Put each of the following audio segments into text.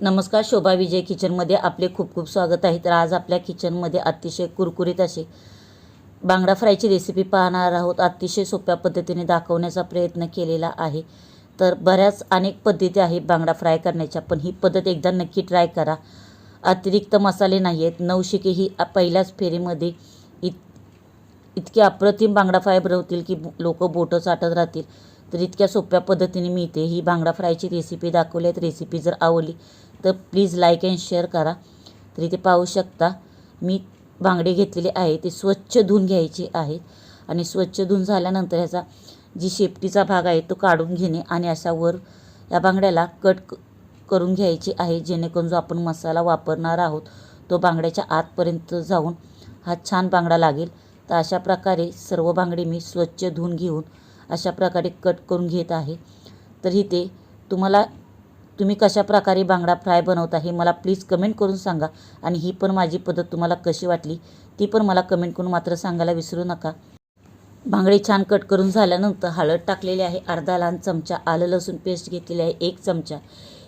नमस्कार शोभा विजय किचनमध्ये आपले खूप खूप स्वागत आहे. तर आज आपल्या किचनमध्ये अतिशय कुरकुरीत असे बांगडा फ्रायची रेसिपी पाहणार आहोत. अतिशय सोप्या पद्धतीने दाखवण्याचा प्रयत्न केलेला आहे. तर बऱ्याच अनेक पद्धती आहेत बांगडा फ्राय करण्याच्या पण ही पद्धत एकदा नक्की ट्राय करा. अतिरिक्त मसाले नाही आहेत नवशिके ही पहिल्याच फेरीमध्ये इत इतके अप्रतिम बांगडा फ्राय बनवतील की लोक बोटं चाटत राहतील. तर इतक्या सोप्या पद्धतीने मी इथे ही बांगडा फ्रायची रेसिपी दाखवली आहे. रेसिपी जर आवडली तर प्लीज लाईक अँड शेअर करा. तर इथे पाहू शकता. मी बांगडे घेतलेले आहे ते स्वच्छ धुवून घ्यायचे आहेत. आणि स्वच्छ धुवून झाल्यानंतर ह्याचा जी शेपटीचा भाग आहे तो काढून घेणे आणि अशा वर या बांगड्याला कट क- करून घ्यायची आहे. जेणेकरून जो आपण मसाला वापरणार आहोत तो बांगड्याच्या आतपर्यंत जाऊन हा छान बांगडा लागेल. तर अशा प्रकारे सर्व बांगडे मी स्वच्छ धुवून घेऊन अशा प्रकारे कट करून घेत आहे. तर इथे तुम्हाला तुम्ही कशा प्रकारे बांगडा फ्राय बनवता हे मला प्लीज कमेंट करून सांगा आणि ही पण माझी पद्धत तुम्हाला कशी वाटली ती पण मला कमेंट करून मात्र सांगायला विसरू नका. बांगडे छान कट करून झाल्यानंतर हळद टाकलेली आहे अर्धा लहान चमचा आलं लसूण पेस्ट घेतलेली आहे एक चमचा.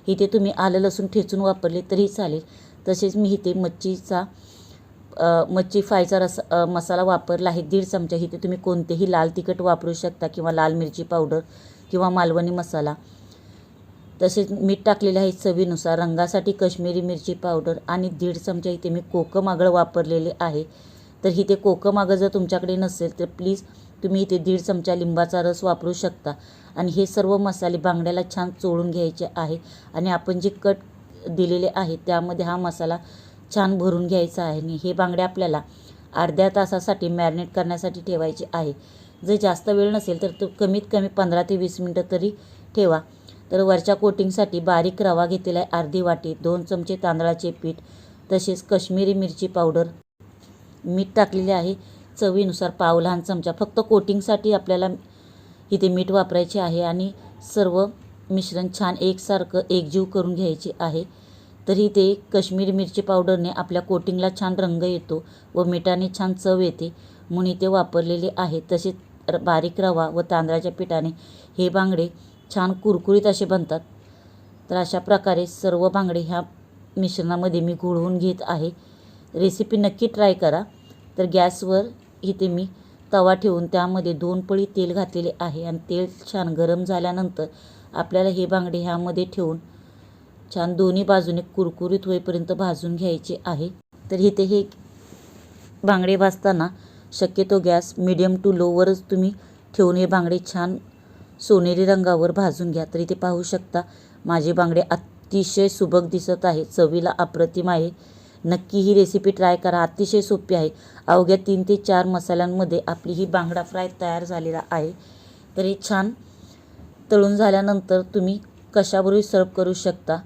इथे तुम्ही आलं लसूण ठेचून वापरले तरी चालेल. तसेच मी इथे मच्छीचा मच्छी फ्रायचा रस मसाला वापरला आहे दीड चमचा. इथे तुम्ही कोणतेही लाल तिखट वापरू शकता किंवा लाल मिरची पावडर किंवा मालवणी मसाला. तसेच मीठ टाकलेले आहे चवीनुसार. रंगासाठी कश्मीरी मिरची पावडर आणि दीड चमचा इथे मी कोकम आगळ वापरलेले आहे. तर इथे कोकम आगळ जर तुमच्याकडे नसेल तर प्लीज तुम्ही इथे दीड चमचा लिंबाचा रस वापरू शकता. आणि हे सर्व मसाले बांगड्याला छान चोळून घ्यायचे आहे. आणि आपण जे कट दिलेले आहे त्यामध्ये हा मसाला छान भरून घ्यायचं आहे आणि हे बांगडे आपल्याला अर्ध्या तासासाठी मॅरिनेट करण्यासाठी ठेवायचे आहे. जर जास्त वेळ नसेल तर तो कमीत कमी पंधरा ते वीस मिनटं तरी ठेवा. तर वरच्या कोटिंगसाठी बारीक रवा घेतलेला आहे अर्धी वाटी दोन चमचे तांदळाचे पीठ तसेच कश्मीरी मिरची पावडर. मीठ टाकलेले आहे चवीनुसार पाव लहान चमचा. फक्त कोटिंगसाठी आपल्याला इथे मीठ वापरायचे आहे आणि सर्व मिश्रण छान एकसारखं एकजीव करून घ्यायचे आहे. तर इथे काश्मीरी मिरची पावडरने आपल्या कोटिंगला छान रंग येतो व मिठाने छान चव येते. म्हणून इथे वापरलेले आहे तसेच र- बारीक रवा व तांदळाच्या पिठाने हे बांगडे छान कुरकुरीत असे बनतात. तर अशा प्रकारे सर्व बांगडे ह्या मिश्रणामध्ये मी घोळवून घेत आहे. रेसिपी नक्की ट्राय करा. तर गॅसवर इथे मी तवा ठेवून त्यामध्ये दोन पळी तेल घातलेले आहे. आणि तेल छान गरम झाल्यानंतर आपल्याला हे बांगडे ह्यामध्ये ठेवून छान दोन्ही बाजूने कुरकुरीत होईपर्यंत भाजून घ्यायचे आहे. तर इथे हे बांगडे भाजताना शक्यतो गॅस मिडियम टू लोवरच तुम्ही ठेवून हे बांगडे छान सोनेरी रंगावर भाजून घ्या. तर इथे पाहू शकता माझे बांगडे अतिशय सुबक दिसत आहे. चवीला अप्रतिम आहे. नक्की ही रेसिपी ट्राय करा. अतिशय सोपी आहे. अवघ्या तीन ते चार मसाल्यांमध्ये आपली ही बांगडा फ्राय तयार झालेला आहे. तर हे छान तळून झाल्यानंतर तुम्ही कशाबरोबर सर्व करू शकता.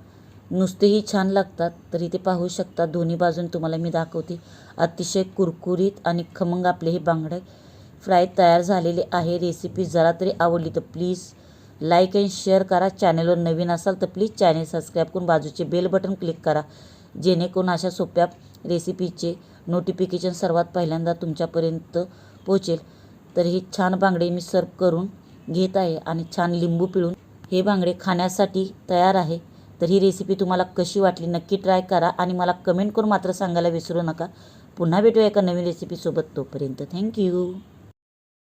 नुसतेही छान लागतात तर इथे पाहू शकता. दोन्ही बाजून तुम्हाला मी दाखवते. अतिशय कुरकुरीत आणि खमंग आपले हे बांगडे. फ्राय तयार झालेले आहे. रेसिपी जरा तरी आवडली तर प्लीज लाईक अँड शेअर करा. चॅनलवर नवीन असाल तर प्लीज चॅनेल सबस्क्राईब करून बाजूचे बेल बटन क्लिक करा. जेणेकरून अशा सोप्या रेसिपीचे नोटिफिकेशन सर्वात पहिल्यांदा तुमच्यापर्यंत पोहोचेल. तर हे छान बांगडे मी सर्व करून घेत आहे आणि छान लिंबू पिळून हे बांगडे खाण्यासाठी तयार आहे. तर ही रेसिपी तुम्हाला कशी वाटली नक्की ट्राय करा आणि मला कमेंट करून मात्र सांगायला विसरू नका. पुन्हा भेटूया एका नवीन रेसिपीसोबत तोपर्यंत. थँक्यू